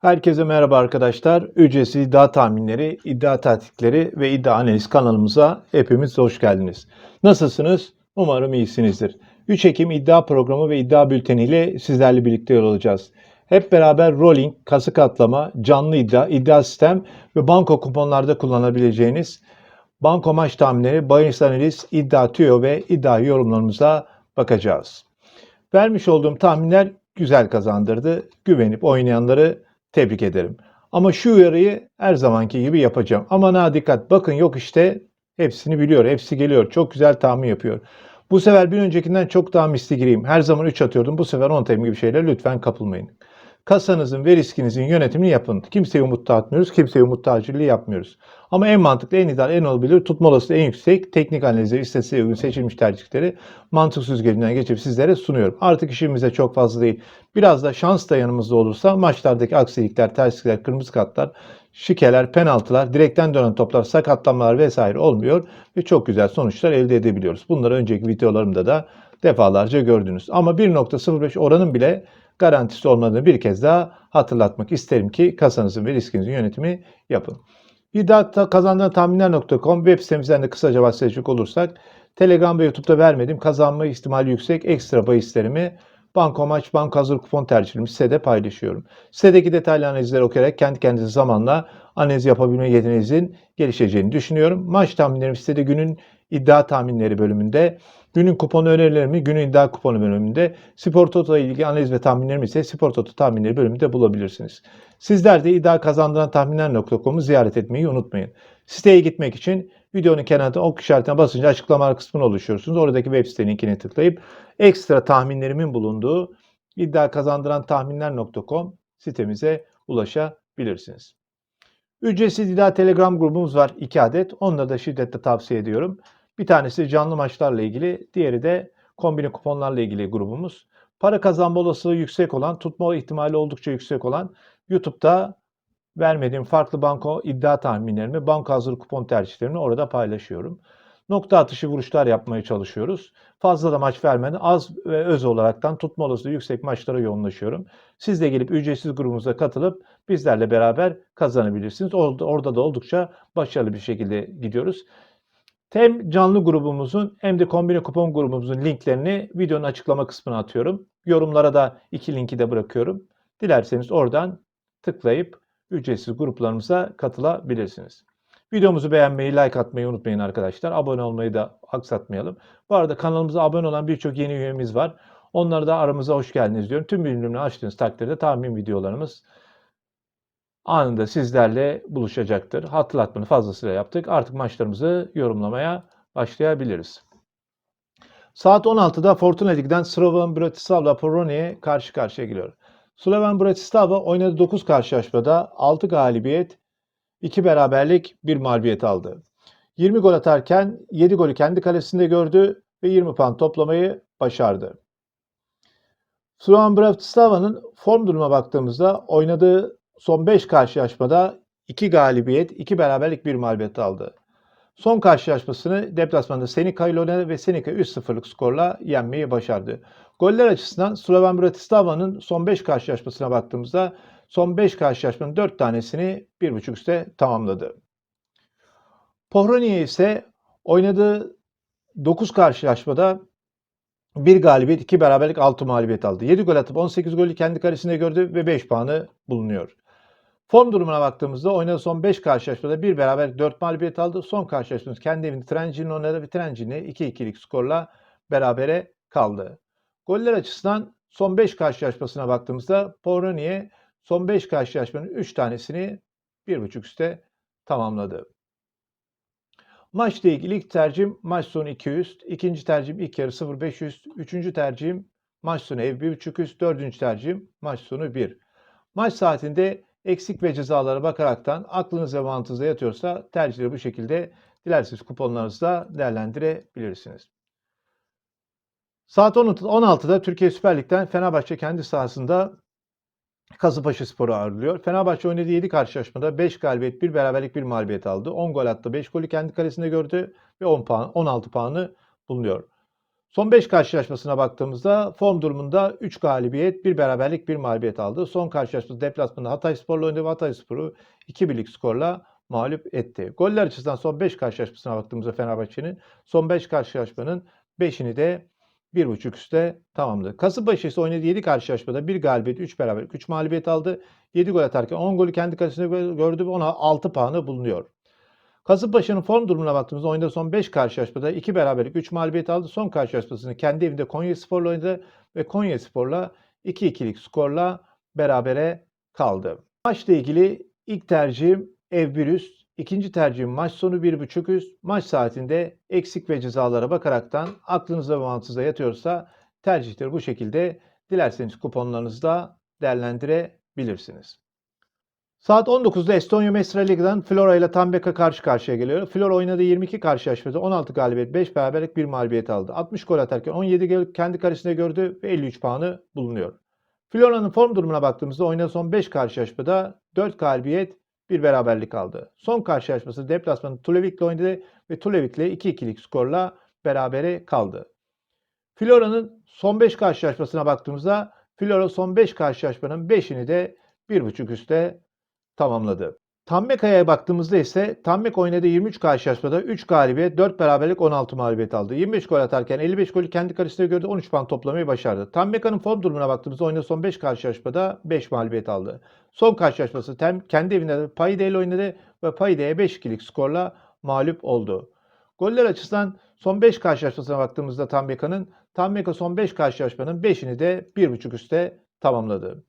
Herkese merhaba arkadaşlar. Ücretsiz iddia tahminleri, iddia taktikleri ve iddia analiz kanalımıza hepimiz hoş geldiniz. Nasılsınız? Umarım iyisinizdir. 3 Ekim iddia programı ve iddia bülteni ile sizlerle birlikte yol alacağız. Hep beraber rolling, kasık atlama, canlı iddia, iddia sistem ve banko kuponlarda kullanabileceğiniz banko maç tahminleri, bahis analiz, iddia tüyo ve iddia yorumlarımıza bakacağız. Vermiş olduğum tahminler güzel kazandırdı. Güvenip oynayanları tebrik ederim. Ama şu uyarıyı her zamanki gibi yapacağım. Aman ha dikkat bakın yok işte hepsini biliyor. Hepsi geliyor. Çok güzel tahmin yapıyor. Bu sefer bir öncekinden çok daha misli gireyim. Her zaman 3 atıyordum. Bu sefer 10 terim gibi şeyler lütfen kapılmayın. Kasanızın ve riskinizin yönetimini yapın. Kimseye umut dağıtmıyoruz. Kimseye umut tacirliği yapmıyoruz. Ama en mantıklı, en ideal, en olabilir, tutma olasılığı en yüksek, teknik analizleri, istatistiğe uygun seçilmiş tercihleri mantık süzgecinden geçip sizlere sunuyorum. Artık işimize çok fazla değil. Biraz da şans da yanımızda olursa maçlardaki aksilikler, terslikler, kırmızı kartlar, şikeler, penaltılar, direkten dönen toplar, sakatlanmalar vesaire olmuyor ve çok güzel sonuçlar elde edebiliyoruz. Bunları önceki videolarımda da defalarca gördünüz. Ama 1.05 oranın bile garantisi olmadığını bir kez daha hatırlatmak isterim ki kasanızın ve riskinizin yönetimi yapın. İddia kazandıran tahminler.com web sitemizden de kısaca bahsedecek olursak Telegram ve YouTube'da vermediğim kazanma ihtimali yüksek ekstra bahislerimi banko maç, banko hazır kupon tercihlerimi sitede paylaşıyorum. Sitedeki detaylı analizleri okuyarak kendi kendinize zamanla analiz yapabilme yeteneğinizin gelişeceğini düşünüyorum. Maç tahminlerim sitede günün iddia tahminleri bölümünde, günün kupon önerilerimi günün iddia kuponu bölümünde, Spor Toto ile ilgili analiz ve tahminlerimi ise Spor Toto tahminleri bölümünde bulabilirsiniz. Sizler de iddia kazandıran tahminler.com'u ziyaret etmeyi unutmayın. Siteye gitmek için videonun kenarında ok işaretine basınca açıklamalar kısmına oluşuyorsunuz. Oradaki web site linkine tıklayıp ekstra tahminlerimin bulunduğu iddia kazandıran tahminler.com sitemize ulaşabilirsiniz. Ücretsiz iddia Telegram grubumuz var 2 adet. Onları da şiddetle tavsiye ediyorum. Bir tanesi canlı maçlarla ilgili, diğeri de kombine kuponlarla ilgili grubumuz. Para kazanma olasılığı yüksek olan, tutma ihtimali oldukça yüksek olan YouTube'da vermediğim farklı banko iddia tahminlerimi, banka hazır kupon tercihlerimi orada paylaşıyorum. Nokta atışı vuruşlar yapmaya çalışıyoruz. Fazla da maç vermeden az ve öz olaraktan tutma olasılığı yüksek maçlara yoğunlaşıyorum. Siz de gelip ücretsiz grubumuza katılıp bizlerle beraber kazanabilirsiniz. Orada, orada da oldukça başarılı bir şekilde gidiyoruz. Hem canlı grubumuzun hem de kombine kupon grubumuzun linklerini videonun açıklama kısmına atıyorum. Yorumlara da iki linki de bırakıyorum. Dilerseniz oradan tıklayıp ücretsiz gruplarımıza katılabilirsiniz. Videomuzu beğenmeyi, like atmayı unutmayın arkadaşlar. Abone olmayı da aksatmayalım. Bu arada kanalımıza abone olan birçok yeni üyemiz var. Onlara da aramıza hoş geldiniz diyorum. Tüm bildirimleri açtığınız takdirde tahmin videolarımız anında sizlerle buluşacaktır. Hatırlatmanı fazlasıyla yaptık. Artık maçlarımızı yorumlamaya başlayabiliriz. Saat 16'da Fortuna Lig'den Slovan Bratislava Polonya'ya karşı karşıya geliyor. Slovan Bratislava oynadığı 9 karşılaşmada 6 galibiyet, 2 beraberlik, 1 mağlubiyet aldı. 20 gol atarken 7 golü kendi kalesinde gördü ve 20 puan toplamayı başardı. Slovan Bratislava'nın form duruma baktığımızda oynadığı son 5 karşılaşmada 2 galibiyet, 2 beraberlik, 1 mağlubiyet aldı. Son karşılaşmasını deplasmanda Senica ile oynadı ve Senica 3-0'lık skorla yenmeyi başardı. Goller açısından Slovan Bratislava'nın son 5 karşılaşmasına baktığımızda son 5 karşılaşmanın 4 tanesini 1.5 üste tamamladı. Pohronia ise oynadığı 9 karşılaşmada 1 galibiyet, 2 beraberlik, 6 mağlubiyet aldı. 7 gol atıp 18 golü kendi kalesinde gördü ve 5 puanı bulunuyor. Form durumuna baktığımızda oynadığı son 5 karşılaşmada 1 beraber 4 mağlubiyet aldı. Son karşılaşmamız kendi evinde Trencin'le oynadı ve Trencin'le 2-2'lik skorla berabere kaldı. Goller açısından son 5 karşılaşmasına baktığımızda Poroniye son 5 karşılaşmanın 3 tanesini 1.5 üste tamamladı. Maçla ilgili ilk tercihim maç sonu 2 üst, ikinci tercihim ilk yarı 0.5 üst, üçüncü tercihim maç sonu ev 1.5 üst, dördüncü tercihim maç sonu 1. Maç saatinde eksik ve cezalara bakaraktan aklınız ve mantığınıza yatıyorsa tercihleri bu şekilde dilerseniz kuponlarınızda değerlendirebilirsiniz. Saat 16'da Türkiye Süper Lig'den Fenerbahçe kendi sahasında Kasımpaşa Spor'u ağırlıyor. Fenerbahçe oynadığı 7 karşılaşmada 5 galibiyet, 1 beraberlik, 1 mağlubiyet aldı. 10 gol attı, 5 golü kendi kalesinde gördü ve 10 puan, 16 puanı bulunuyor. Son 5 karşılaşmasına baktığımızda form durumunda 3 galibiyet, 1 beraberlik, 1 mağlubiyet aldı. Son karşılaşması deplasmanda Hatayspor'la oynadı ve Hatayspor'u 2 birlik skorla mağlup etti. Goller açısından son 5 karşılaşmasına baktığımızda Fenerbahçe'nin son 5 karşılaşmanın 5'ini de 1.5 üstte tamamladı. Kasımpaşa ise oynadığı 7 karşılaşmada 1 galibiyet, 3 beraberlik, 3 mağlubiyet aldı. 7 gol atarken 10 golü kendi kalesinde gö- gördü ve ona 6 puanı bulunuyor. Kasımpaşa'nın form durumuna baktığımızda oyunda son 5 karşılaşmada 2 beraberlik 3 mağlubiyet aldı. Son karşılaşmasını kendi evinde Konyaspor'la oynadı ve Konyaspor'la 2-2'lik skorla berabere kaldı. Maçla ilgili ilk tercihim ev bir üst, ikinci tercihim maç sonu 1.5 üst. Maç saatinde eksik ve cezalara bakaraktan aklınıza ve mantığınıza yatıyorsa tercihleri bu şekilde dilerseniz kuponlarınızda değerlendirebilirsiniz. Saat 19'da Estonya Mesra Ligi'den Flora ile Tambeka karşı karşıya geliyor. Flora oynadığı 22 karşılaşmada 16 galibiyet, 5 beraberlik, 1 mağlubiyet aldı. 60 gol atarken 17 gol kendi kalesinde gördü ve 53 puanı bulunuyor. Flora'nın form durumuna baktığımızda oynadığı son 5 karşılaşmada 4 galibiyet, 1 beraberlik aldı. Son karşılaşması deplasmanı Tulevik'le oynadı ve Tulevik'le 2-2'lik skorla berabere kaldı. Flora'nın son 5 karşılaşmasına baktığımızda Flora son 5 karşılaşmanın 5'ini de 1.5 üstte tamamladı. Tammeka'ya baktığımızda ise Tammek oynadığı 23 karşılaşmada 3 galibiyet, 4 beraberlik, 16 mağlubiyet aldı. 25 gol atarken 55 golü kendi kalesinde gördü, 13 puan toplamayı başardı. Tammeka'nın form durumuna baktığımızda oynadığı son 5 karşılaşmada 5 mağlubiyet aldı. Son karşılaşması tem, kendi evinde Paide ile oynadı ve Paide'ye 5-2'lik skorla mağlup oldu. Goller açısından son 5 karşılaşmasına baktığımızda Tammeka'nın Tammeka son 5 karşılaşmanın 5'ini de 1.5 üstte tamamladı.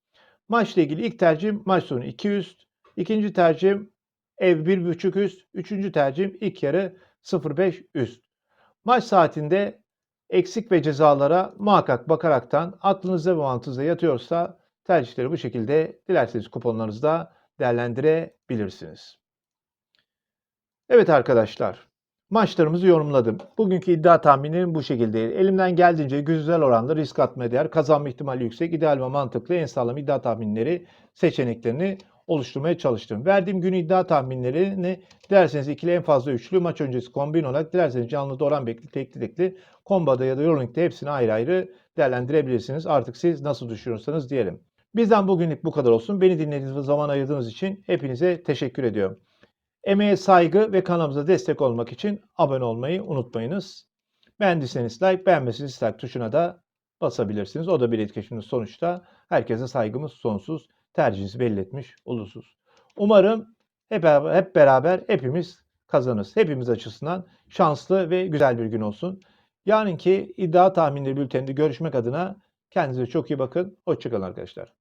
Maçla ilgili ilk tercihim maç sonu 2 üst, ikinci tercihim ev 1.5 üst, üçüncü tercihim ilk yarı 0.5 üst. Maç saatinde eksik ve cezalara muhakkak bakaraktan aklınızda ve mantığınızda yatıyorsa tercihleri bu şekilde dilerseniz kuponlarınızda değerlendirebilirsiniz. Evet arkadaşlar, maçlarımızı yorumladım. Bugünkü iddia tahminim bu şekilde. Elimden geldiğince güzel oranlı risk atma değer, kazanma ihtimali yüksek, ideal ve mantıklı en sağlam iddia tahminleri seçeneklerini oluşturmaya çalıştım. Verdiğim gün iddia tahminlerini dilerseniz ikili en fazla üçlü maç öncesi kombin olarak dilerseniz canlı doğran bekli tekli tekli kombada ya da Eurolink'te hepsini ayrı ayrı değerlendirebilirsiniz. Artık siz nasıl düşünüyorsanız diyelim. Bizden bugünlük bu kadar olsun. Beni dinlediğiniz ve zaman ayırdığınız için hepinize teşekkür ediyorum. Emeğe saygı ve kanalımıza destek olmak için abone olmayı unutmayınız. Beğendiyseniz like, beğenmezseniz dislike tuşuna da basabilirsiniz. O da bir etkileşimdir sonuçta. Herkese saygımız sonsuz. Tercihinizi belli etmiş olursunuz. Umarım hep hep beraber hepimiz kazanırız. Hepimiz açısından şanslı ve güzel bir gün olsun. Yarınki iddia tahminleri bülteninde görüşmek adına kendinize çok iyi bakın. Hoşçakalın arkadaşlar.